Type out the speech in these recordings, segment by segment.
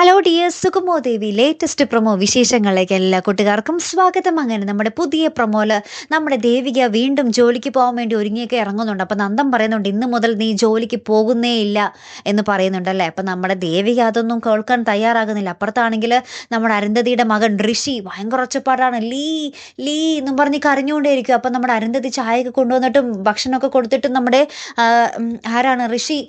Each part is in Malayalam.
ഹലോ ഡിയർ സുകുമോ ദേവി ലേറ്റസ്റ്റ് പ്രൊമോ വിശേഷങ്ങളിലേക്ക് എല്ലാ കൂട്ടുകാർക്കും സ്വാഗതം. അങ്ങനെ നമ്മുടെ പുതിയ പ്രൊമോൽ നമ്മുടെ ദേവിക വീണ്ടും ജോലിക്ക് പോകാൻ വേണ്ടി ഒരുങ്ങിയൊക്കെ ഇറങ്ങുന്നുണ്ട്. അപ്പം നന്ദം പറയുന്നുണ്ട് ഇന്ന് മുതൽ നീ ജോലിക്ക് പോകുന്നേ ഇല്ല എന്ന് പറയുന്നുണ്ടല്ലേ അപ്പം നമ്മുടെ ദേവിക അതൊന്നും കേൾക്കാൻ തയ്യാറാകുന്നില്ല. അപ്പുറത്താണെങ്കിൽ നമ്മുടെ അരുന്ധതിയുടെ മകൻ ഋഷി ഭയങ്കര ഒച്ചപ്പാടാണ്. ലീ ലീ എന്നും പറഞ്ഞ് കരഞ്ഞുകൊണ്ടേയിരിക്കും. അപ്പം നമ്മുടെ അരുന്ധതി ചായയൊക്കെ കൊണ്ടുവന്നിട്ടും ഭക്ഷണമൊക്കെ കൊടുത്തിട്ടും നമ്മുടെ ആരാണ്? ഋഷി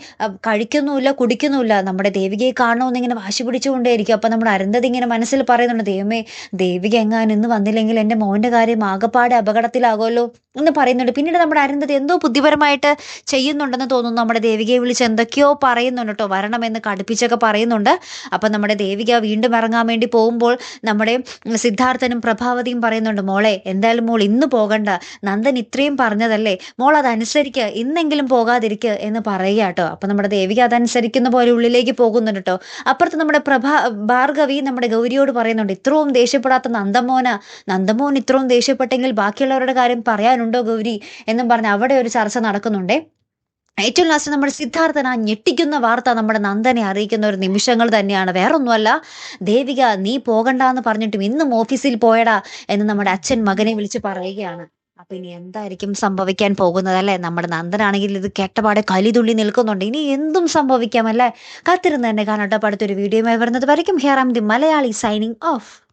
കഴിക്കുന്നുമില്ല കുടിക്കുന്നുമില്ല. നമ്മുടെ ദേവികയെ കാണണമെന്നിങ്ങനെ വാശി പിടിച്ചുകൊണ്ടേയിരിക്കും. അപ്പം നമ്മുടെ അരുന്ധതി ഇങ്ങനെ മനസ്സിൽ പറയുന്നുണ്ട് ദൈവമേ ദേവിക എങ്ങാനും ഇന്ന് വന്നില്ലെങ്കിൽ എന്റെ മോന്റെ കാര്യം ആകപ്പാടെ അപകടത്തിലാകുമല്ലോ. എന്ന് പറയുന്നുണ്ട്. പിന്നീട് നമ്മുടെ അരുന്ധതി എന്തോ ബുദ്ധിപരമായിട്ട് ചെയ്യുന്നുണ്ടെന്ന് തോന്നുന്നു. നമ്മുടെ ദേവികയെ വിളിച്ച് എന്തൊക്കെയോ പറയുന്നുണ്ട് കേട്ടോ. വരണമെന്ന് കടുപ്പിച്ചൊക്കെ പറയുന്നുണ്ട്. അപ്പം നമ്മുടെ ദേവിക വീണ്ടും ഇറങ്ങാൻ വേണ്ടി പോകുമ്പോൾ നമ്മുടെ സിദ്ധാർത്ഥനും പ്രഭാവതിയും പറയുന്നുണ്ട് മോളെ എന്തായാലും മോൾ ഇന്ന് പോകണ്ട. നന്ദൻ ഇത്രയും പറഞ്ഞതല്ലേ? മോൾ അതനുസരിക്കുക ഇന്നെങ്കിലും പോകാതിരിക്കുക എന്ന് പറയുക കേട്ടോ. അപ്പം നമ്മുടെ ദേവിക അതനുസരിക്കുന്ന പോലെ ഉള്ളിലേക്ക് പോകുന്നുണ്ട് കേട്ടോ. അപ്പുറത്ത് നമ്മുടെ പ്രഭാ ഭാർഗവി നമ്മുടെ ഗൗരിയോട് പറയുന്നുണ്ട് ഇത്രയും ദേഷ്യപ്പെടാത്ത നന്ദമോന. നന്ദമോൻ ഇത്രയും ദേഷ്യപ്പെട്ടെങ്കിൽ ബാക്കിയുള്ളവരുടെ കാര്യം പറയാനുണ്ടോ? ഗൗരി എന്നും പറഞ്ഞ് അവിടെ ഒരു ചർച്ച നടക്കുന്നുണ്ടേ. ഏറ്റവും ലാസ്റ്റ് നമ്മുടെ സിദ്ധാർത്ഥൻ ആ ഞെട്ടിക്കുന്ന വാർത്ത നമ്മുടെ നന്ദനെ അറിയിക്കുന്ന ഒരു നിമിഷങ്ങൾ തന്നെയാണ്. വേറൊന്നുമല്ല ദേവിക നീ പോകണ്ട എന്ന് പറഞ്ഞിട്ടും ഇന്നും ഓഫീസിൽ പോയടാ എന്ന് നമ്മുടെ അച്ഛൻ മകനെ വിളിച്ച് പറയുകയാണ്. അപ്പൊ ഇനി എന്തായിരിക്കും സംഭവിക്കാൻ പോകുന്നത് അല്ലേ? നമ്മുടെ നന്ദനാണെങ്കിൽ ഇത് കേട്ടപാടെ കലിതുള്ളി നിൽക്കുന്നുണ്ട്. ഇനി എന്തും സംഭവിക്കാം അല്ലേ? കാത്തിരുന്ന് തന്നെ കാണട്ടെ. അടുത്തൊരു വീഡിയോയുമായി വരുന്നത് വരയ്ക്കും. Here am the Malayali signing off